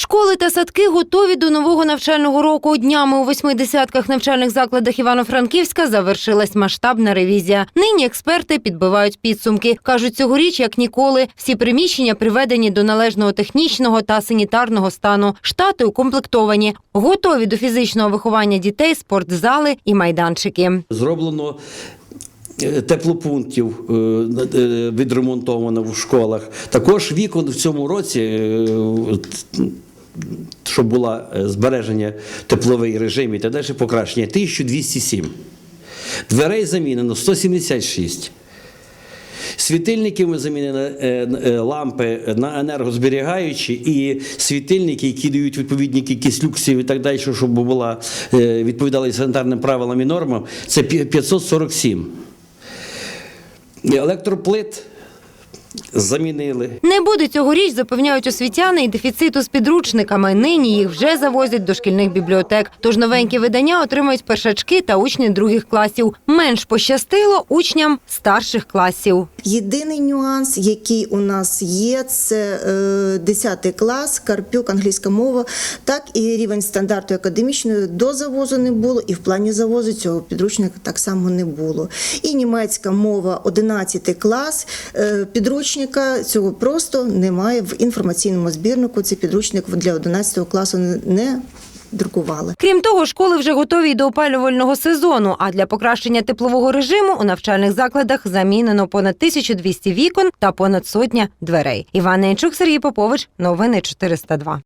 Школи та садки готові до нового навчального року. Днями у восьми десятках навчальних закладах Івано-Франківська завершилась масштабна ревізія. Нині експерти підбивають підсумки. кажуть, цьогоріч, як ніколи, всі приміщення приведені до належного технічного та санітарного стану. Штати укомплектовані, готові до фізичного виховання дітей, спортзали і майданчики. Зроблено е, теплопунктів, е, е, відремонтовано в школах. Також вікон в цьому році, щоб було е, збереження тепловий режим і так далі, покращення 1207. Дверей замінено 176. Світильників ми замінили е, е, лампи на енергозберігаючі і світильники, які дають відповідні кількість люксів і так далі, щоб була відповідали санітарним правилам і нормам, це 547. Електроплит замінили. Не буде цьогоріч, запевняють освітяни, і дефіциту з підручниками. Нині їх вже завозять до шкільних бібліотек. Тож новенькі видання отримують першачки та учні других класів. Менш пощастило учням старших класів. Єдиний нюанс, який у нас є, це е, 10 клас, Карпюк, англійська мова, так і рівень стандарту академічної до завозу не було, і в плані завозу цього підручника так само не було. І німецька мова, 11 клас, е, підручника цього просто немає в інформаційному збірнику. Цей підручник для 11 класу не- друкували. Крім того, школи вже готові й до опалювального сезону. А для покращення теплового режиму у навчальних закладах замінено понад 1200 вікон та понад сотня дверей. Іван Янчук, Сергій Попович. Новини 402.